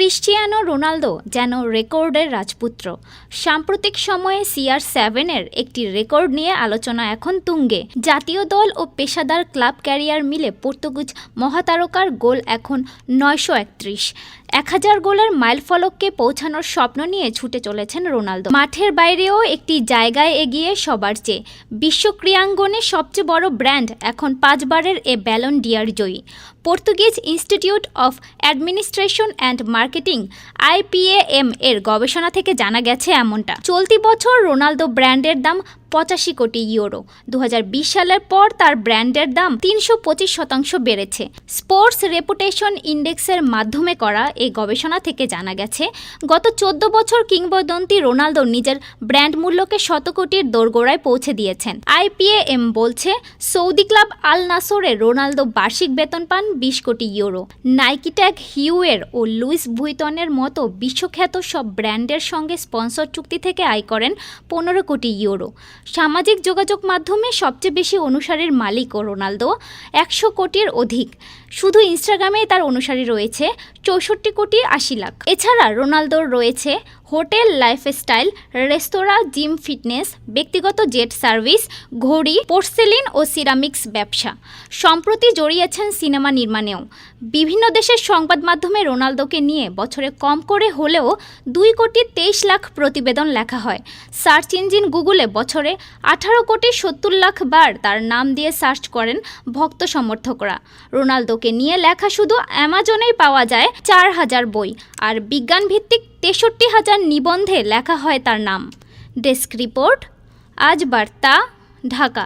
Cristiano Ronaldo যেন রেকর্ডের রাজপুত্র। সাম্প্রতিক সময়ে সিআর সেভেনের একটি রেকর্ড নিয়ে আলোচনা এখন তুঙ্গে। জাতীয় দল ও পেশাদার ক্লাব ক্যারিয়ার মিলে পর্তুগুজ মহাতারকার গোল এখন নয়শো একত্রিশ। এক হাজার গোলের মাইলফলককে পৌঁছানোর স্বপ্ন নিয়ে ছুটে চলেছেন রোনালদো। মাঠের বাইরেও একটি জায়গায় এগিয়ে সবার চেয়ে। বিশ্ব ক্রীড়াঙ্গনে সবচেয়ে বড় ব্র্যান্ড এখন পাঁচবারের এ Ballon d'Or Joyee. Portuguese Institute of Administration and Marketing IPAM এর গবেষণা থেকে জানা গেছে এমনটা। চলতি বছর রোনালদো ব্র্যান্ডের দাম পঁচাশি কোটি ইউরো। দু হাজার বিশ সালের পর তার ব্র্যান্ডের দাম তিনশো পঁচিশ শতাংশ বেড়েছে। স্পোর্টস রেপুটেশন ইন্ডেক্সের মাধ্যমে করা এই গবেষণা থেকে জানা গেছে, গত চোদ্দ বছর কিংবদন্তি রোনালদো নিজের ব্র্যান্ড মূল্যকে শত কোটির দোরগোড়ায় পৌঁছে দিয়েছেন। আইপিএএম বলছে, সৌদি ক্লাব আল নাসরে রোনালদো বার্ষিক বেতন পান বিশ কোটি ইউরো। নাইকি ট্যাগ হিউয়ের ও লুইস ভুইতনের মতো বিশ্বখ্যাত সব ব্র্যান্ডের সঙ্গে স্পন্সর চুক্তি থেকে আয় করেন পনেরো কোটি ইউরো। সামাজিক যোগাযোগ মাধ্যমে সবচেয়ে বেশি অনুসারীর মালিক ও রোনালদো, একশো কোটির অধিক। শুধু ইনস্টাগ্রামে তার অনুসারী রয়েছে, চৌষট্টি কোটি আশি লাখ। এছাড়া রোনালদোর রয়েছে হোটেল লাইফস্টাইল, রেস্তোরাঁ, জিম ফিটনেস, ব্যক্তিগত জেট সার্ভিস, ঘড়ি, পোর্সেলিন ও সিরামিক্স ব্যবসা। সম্প্রতি জড়িয়েছেন সিনেমা নির্মাণেও। বিভিন্ন দেশের সংবাদ মাধ্যমে রোনালদোকে নিয়ে বছরে কম করে হলেও দুই কোটি তেইশ লাখ প্রতিবেদন লেখা হয়। সার্চ ইঞ্জিন গুগলে বছরে আঠারো কোটি সত্তর লাখ বার তার নাম দিয়ে সার্চ করেন ভক্ত সমর্থকরা। রোনালদোকে নিয়ে লেখা শুধু অ্যামাজনেই পাওয়া যায় চার হাজার বই, আর বিজ্ঞান ভিত্তিক তেষট্টি হাজার নিবন্ধে লেখা হয় তার নাম। ডেস্ক রিপোর্ট, আজ বার্তা, ঢাকা।